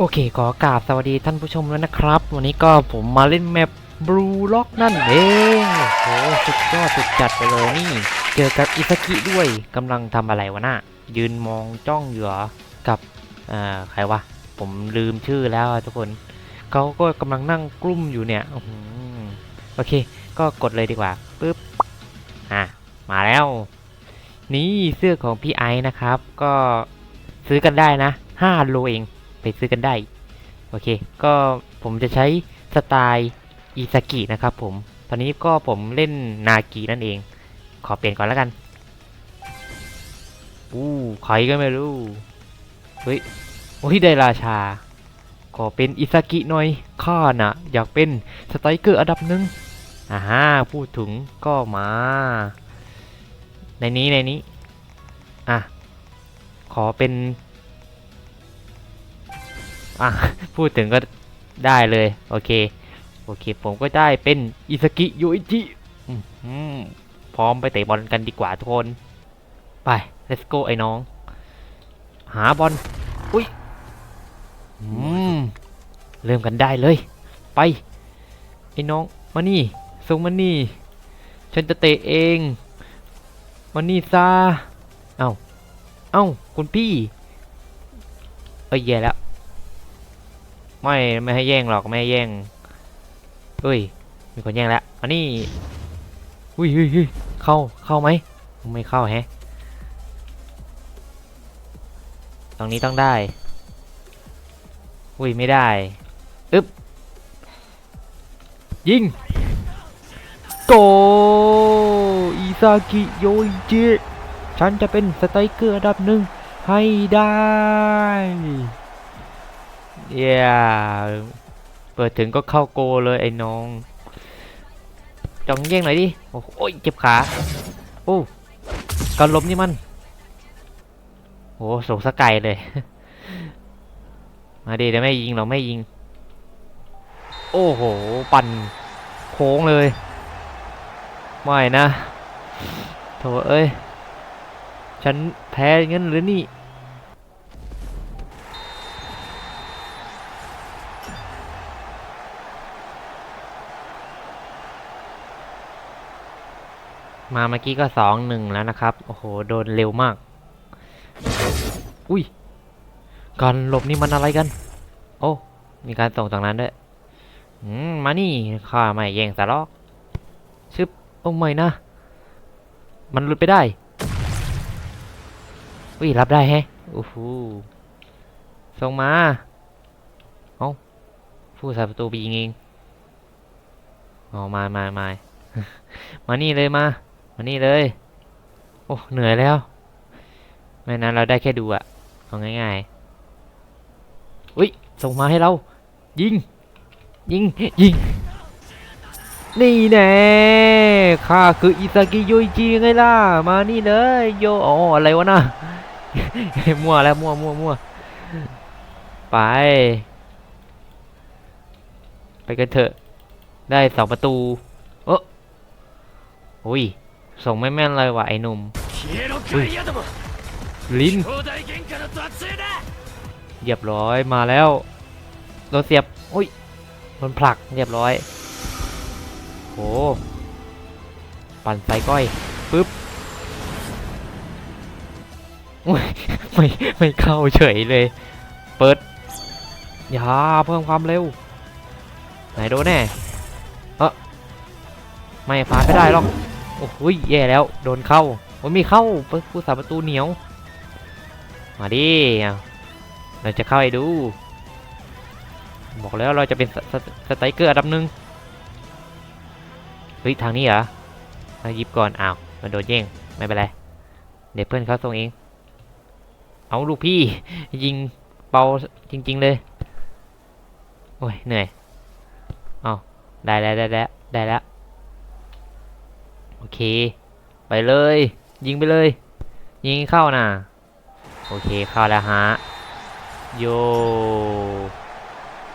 โอเค ขอกราบสวัสดีท่านผู้ชมแล้วนะครับ วันนี้ก็ผมมาเล่นแมปบลูล็อกนั่นเองโอ้โหสุดยอดสุดจัดไปเลยนี่ เจอกับอิซากิด้วยกำลังทำอะไรวะน่ะยืนมองจ้องอยู่เหรอกับเอ่อใครวะ ผมลืมชื่อแล้วทุกคนเขาก็กำลังนั่งกลุ้มอยู่เนี่ยโอเค ก็กดเลยดีกว่า ปึ๊บอะมาแล้ว นี่เสื้อของพี่ไอซ์นะครับ ก็ซื้อกันได้นะ5โลเองไปซื้อกันได้ โอเค ก็ผมจะใช้สไตล์อิซากินะครับผม ตอนนี้ก็ผมเล่นนากินั่นเอง ขอเปลี่ยนก่อนแล้วกัน อู้ใครก็ไม่รู้ เฮ้ย โอ้ยได้ราชา ขอเป็นอิซากิหน่อย ข้าน่ะ อยากเป็นสไตรเกอร์อันดับหนึ่ง อ่าฮะพูดถึงก็มา ในนี้ในนี้ อะ ขอเป็น อะ พูดถึงก็ได้เลย โอเค โอเค ผมก็ได้เป็นอิซากิโยอิจิพร้อมไปเตะบอลกันดีกว่าทุกคน ไป let's go ไอ้น้อง หาบอล อุ้ยอืมเริ่มกันได้เลย ไป ไอ้น้อง มานี่ ส่งมานี่ ฉันจะเตะเองมานี่ซาเอ้า เอ้า คุณพี่ เอ้ยแย่แล้ว ไม่ ไม่ให้แย่งหรอก ไม่ให้แย่งเอ้ย มีคนแย่งแล้ว อันนี้ อุ้ยอุ้ยอุ้ยเข้า เข้าไหม ไม่เข้าแฮะ ตรงนี้ต้องได้ อุ้ย ไม่ได้ อึ๊บ ยิง โกอิซากิโยอิจิฉันจะเป็นสไตรเกอร์อันดับหนึ่งให้ได้เย้เปิดถึงก็เข้าโกเลยไอ้น้อง จองแย่งหน่อยดิ โอ้ยเจ็บขา โอ้การล้มนี่มันโอ้สูงสกไกลเลย มาดิเดี๋ยวไม่ยิงเราไม่ยิง โอ้โห ปั่นโค้งเลย ไม่นะโถเอ้ย ฉันแพ้เงั้นหรือนี่ มาเมื่อกี้ก็สองหนึ่งแล้วนะครับ โอ้โห โดนเร็วมาก อุ้ยการหลบนี่มันอะไรกัน โอ้ มีการส่งตรงนั้นด้วย อืม มานี่ข้าไม่แย่งสาลอกชึบ โอ้ไม่นะ มันหลุดไปได้อุ้ยรับได้แฮะโอ้โหส่งมา เอ้าผู้สาประตูไปยิงเองอ๋อมามามามานี่เลยมา มานี่เลย โอ้ เหนื่อยแล้ว ไม่นั้นเราได้แค่ดูอะเอาง่ายๆ อุ้ย ส่งมาให้เรา ยิง ยิง ยิง นี่แน่ข้าคืออิซากิยุยจิไงล่ะ มานี่เลยโยอ๋ออะไรวะนะมั่วแล้วมั่วมั่วมั่วไป ไปกันเถอะ ได้สองประตูเอ้อุ้ย ส่งไม่แม่นเลยว่ะไอ้หนุ่มลิ้นเรียบร้อยมาแล้วโดนเสียบอุ้ยโดนผลักเรียบร้อย ปั่นใส่ก้อยปึ๊บอุ๊ยไม่ไม่เข้าเฉยเลย เปิดอย่าเพิ่มความเร็ว ไหนโดนแน่เออไม่ผ่านไม่ได้หรอก โอ้โหยแย่แล้ว โดนเข้ามันมีเข้าผู้สาประตูเหนียว มาดิ เราจะเข้าให้ดู บอกแล้วเราจะเป็นสสสไตรเกอร์อันดับหนึ่ง เฮ้ยทางนี้เหรอเรายิบก่อนอ้าวมันโดนแย่งไม่เป็นไรเดี๋ยวเพื่อนเขาส่งเอง เอาลูกพี่ ยิงเบาจริง ๆเลย โอ้ยเหนื่อยเอาได้แล้วได้แล้วได้แล้วโอเค ไปเลย ยิงไปเลย ยิงเข้าน่ะ โอเคเข้าแล้วฮะโย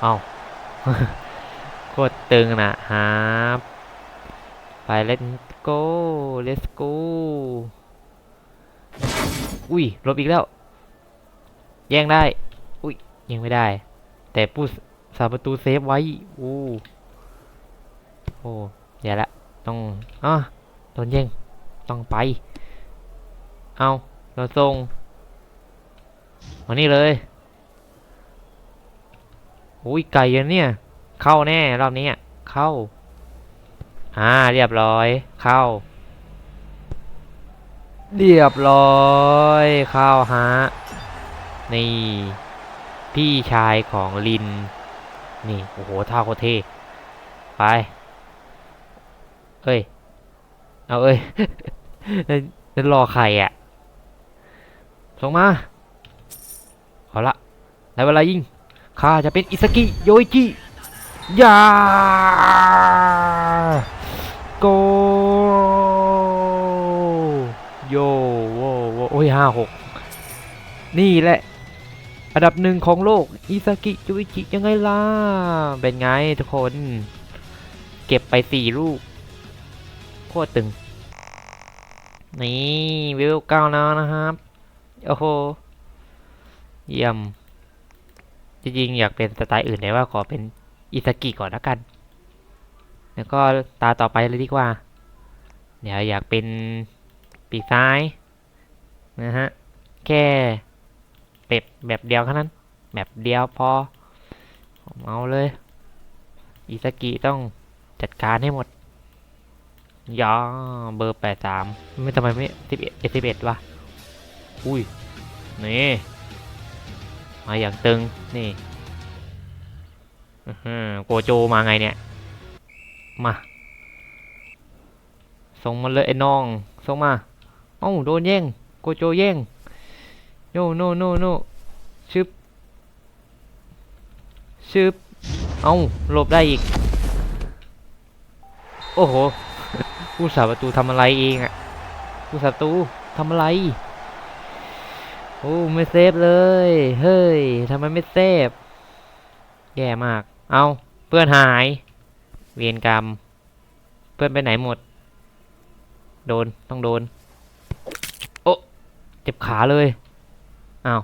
เอาโคตรตึงนะฮะ ไป let's go let's go อุ้ยลบอีกแล้ว แย่งได้ อุ้ยยังไม่ได้ แต่ผู้สสาประตูเซฟไว้อู้โอ้อย่าละ ต้องอะโดนแย่งต้องไป เอาเราส่งมานี่เลยอุ้ยไก่ยันเนี่ย เข้าแน่รอบนี้เข้า อ่าเรียบร้อย เข้า เรียบร้อยเข้าฮะนี่ พี่ชายของลิน นี่ โอ้โหท่าโคตรเท่ไป เอ้ย เอาเอ้ยนั่นรอใครอะ ส่งมา เอาละได้เวลายิงข้าจะเป็นอิสกิโยอิจิยา โกโยโวโวโอ้ยห้าหกนี่แหละ อันดับหนึ่งของโลก อิสกิโยอิจิยังไงล่ะ เป็นไงทุกคน เก็บไปสี่ลูก โคตรตึง นี่วิวเก้าแล้วนะครับ โอ้โห เยี่ยม จริงๆ อยากเป็นสไตล์อื่นแต่ว่าขอเป็นอิสกิก่อนล้วกัน แล้วก็ตาต่อไปเลยดีกว่า เดี๋ยวอยากเป็นปีกซ้ายนะฮะ แค่เป็ดแบบเดียวแค่นั้น แบบเดียวพอเอาเลย อิสกิต้องจัดการให้หมดยาเบอร์แปดสามไม่ทำไมไม่สิบเอ็ดสิบเอ็ดวะ อุ้ย นี่ มาอย่างตึง นี่โกโจมาไงเนี่ย มา ส่งมาเลยไอ้น้อง ส่งมา เอ้าโดนแย่ง โกโจแย่ง โนโนโนโนชึบ ชึบ เอ้าหลบได้อีก โอ้โห ผู้สาประตูทำอะไรเองอะผู้สาประตูทำอะไร โอ้ไม่เซฟเลย เฮ้ยทำไมไม่เซฟ แย่มาก เอาเพื่อนหาย เวียนกรรม เพื่อนไปไหนหมด โดนต้องโดน โอ้เจ็บขาเลยเอา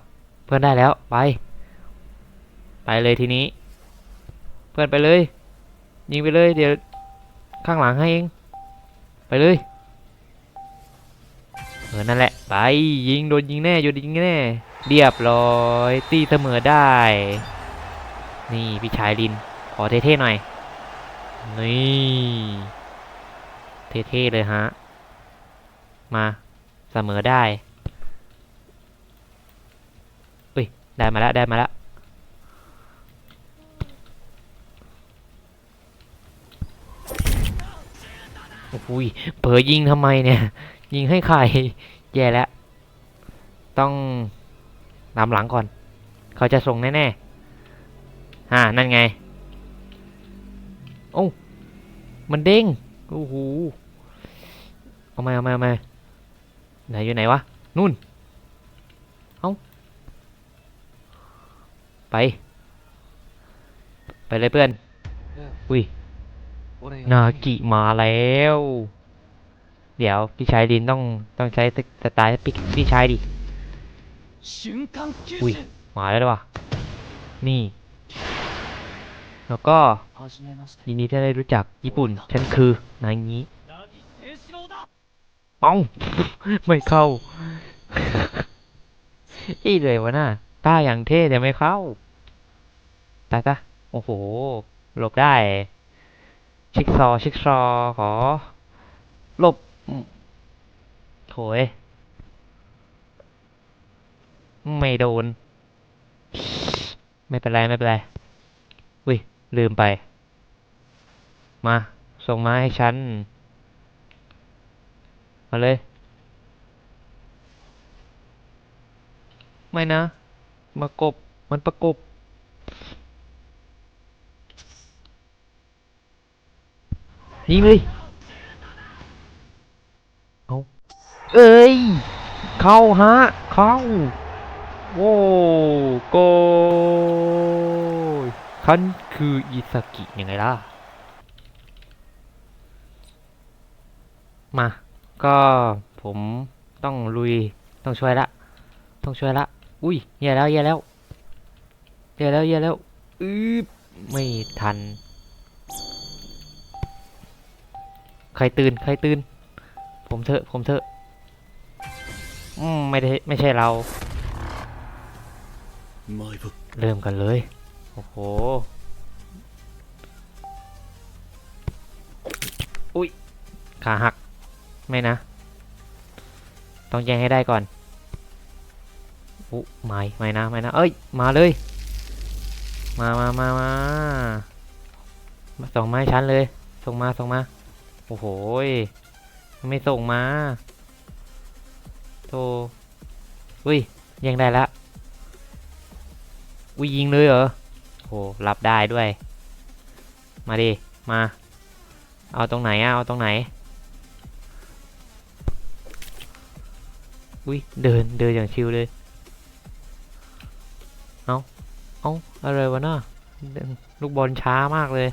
เพื่อนได้แล้วไป ไปเลยทีนี้ เพื่อนไปเลย ยิงไปเลยเดี๋ยวข้างหลังให้เองไปเลยเออนั่นแหละไปยิงโดนยิงแน่โดนยิงแน่เรียบร้อย ตีเสมอได้ นี่พี่ชายลิน ขอเท่ๆหน่อย นี่เท่ๆเลยฮะ มาเสมอได้อุ้ย ได้มาแล้วได้มาแล้วโอ้ยเผลอยิงทำไมเนี่ย ยิงให้ใครแย่แล้ว ต้องนำหลังก่อน เขาจะส่งแน่ๆอ่านั่นไง โอ้มันเด้งโอ้โหเอามาเอามาเอามาไหนอยู่ไหนวะนู่นเอาไป ไปเลยเพื่อนอุ้ยนากิมาแล้ว เดี๋ยวพี่ชายดินต้องต้องใช้สไตล์พี่ชายดิอุ้ยมาแล้ววะนี่ แล้วก็ยินดีที่ได้รู้จักญี่ปุ่นฉันคือนายงี้ป้องไม่เข้าอีเลยวะน่ะต้าอย่างเท่แต่ไม่เข้าตายซะโอ้โหหลบได้ ชิกซอ ชิกซอ ขอ หลบโถยไม่โดน ไม่เป็นไร ไม่เป็นไรอุ้ย ลืมไป มา ส่งมาให้ฉัน มาเลย ไม่นะ มากบ มันประกบ ยิงเลย เอาเอ้ย เข้าฮะ เข้าโว้โกย คันคืออิสกิยังไงล่ะ มา ก็ผมต้องลุย ต้องช่วยละ ต้องช่วยละ อุ้ยแย่แล้วแย่แล้วแย่แล้วแย่แล้ว อืบไม่ทัน ใครตื่น ใครตื่น ผมเถอะ ผมเถอะอืมไม่ได้ ไม่ใช่เรา埋伏เริ่มกันเลย โอ้โห อุ้ย ขาหัก ไม่นะ ต้องแย่งให้ได้ก่อนอุ๊ไม่ ไม่นะ ไม่นะ เอ้ย มาเลยมามามามามาส่งมาให้ฉันเลย ส่งมา ส่งมา โอ้โหยไม่ส่งมาโธ่อุ้ยแยังได้ละอุ้ยยิงเลยเหรอโหรับได้ด้วย มาดิ มา เอาตรงไหนอะเอาตรงไหน อุ้ยเดินเดินอย่างชิวเลย เอาเอาอะไรวะเน่ะลูกบอลช้ามากเลย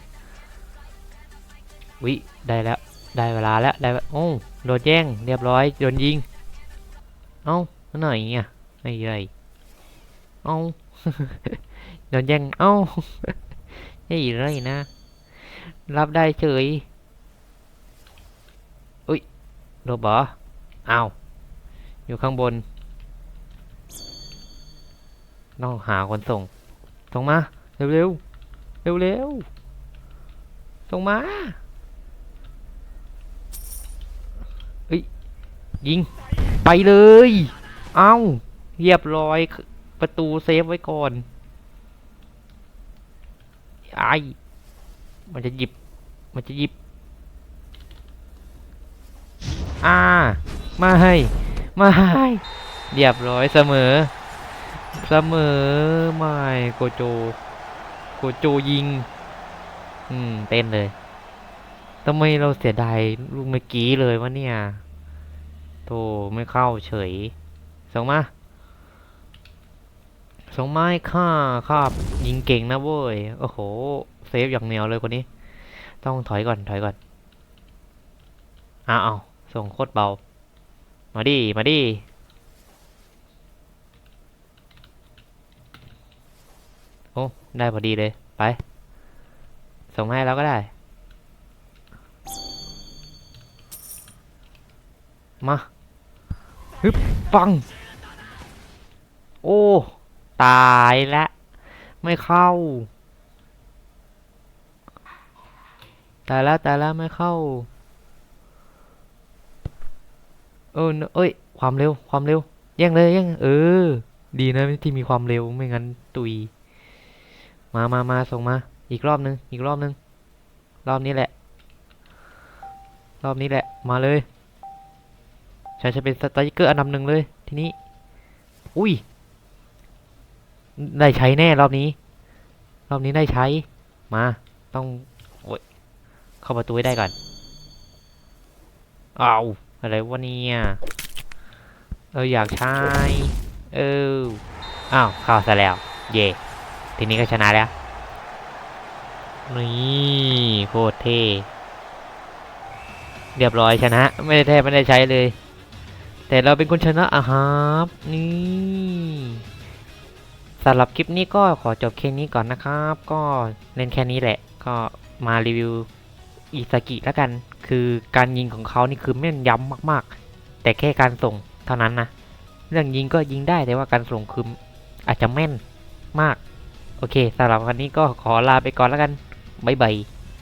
วิได้แล้ว ได้เวลาแล้ว ได้โอ้โดนแย่ง เรียบร้อย โดนยิง เอ้าหน่อยอะไอ้ไรเอ้า โดนแย่ง เอ้าไอ้ไรนะ รับได้เฉย อุ้ยโดนบอเอาอยู่ข้างบน ต้องหาคนส่ง ส่งมา เร็วเร็วเร็วเร็วๆส่งมาเฮ้ย ยิง ไปเลย เอ้าเรียบร้อย ประตูเซฟไว้ก่อน ไอมันจะหยิบ มันจะหยิบ อ่า มาให้ มาให้เรียบร้อยเสมอ เสมอไม่โกโจ โกโจยิง อืม เต้นเลยทำไมเราเสียดายลูกเมื่อกี้เลยวะเนี่ยโธ่ไม่เข้าเฉยส่งมา ส่งไมาให้ข้าข้ายิงเก่งนะเว้ยโอ้โหเซฟอย่างเหนียวเลยคนนี้ ต้องถอยก่อนถอยก่อนอ้าวอ้าส่งโคตรเบา มาดิมาดิโอ้ได้พอดีเลยไป ส่งให้เราก็ได้ มาฮึบปัง โอ้ ตายแล้วไม่เข้า ตายแล้วตายแล้วไม่เข้าเออเอะเอ้ย ความเร็ว ความเร็ว แย่งเลยแย่งเออ ดีนะที่มีความเร็วไม่งั้นตุย มามามาส่งมา อีกรอบนึง อีกรอบนึง รอบนี้แหละ รอบนี้แหละ มาเลยฉันจะเป็นสไตรเกอร์อันดับหนึ่งเลย ทีนี้ อุ้ย ได้ใช้แน่รอบนี้ รอบนี้ได้ใช้มา ต้องโอ้ยเข้าประตูให้ได้ก่อนเอาอะไรวะเนี่ยเอออยากใช้เอออ้าวเข้าซะแล้ว เย่ทีนี้ก็ชนะแล้วนี่โคตรเท่เรียบร้อยชนะ ไม่ได้แทบไม่ได้ใช้เลย แต่เราเป็นคนชนะอะครับนี่ สำหรับคลิปนี้ก็ขอจบแค่นี้ก่อนนะครับ ก็เน้นแค่นี้แหละ ก็มารีวิวอิสกิแล้วกัน คือการยิงของเขานี่คือแม่นยำมากๆ แต่แค่การส่งเท่านั้นนะ เรื่องยิงก็ยิงได้แต่ว่าการส่งคืออาจจะแม่นมาก โอเคสำหรับวันนี้ก็ขอลาไปก่อนแล้วกันบ๊ายบาย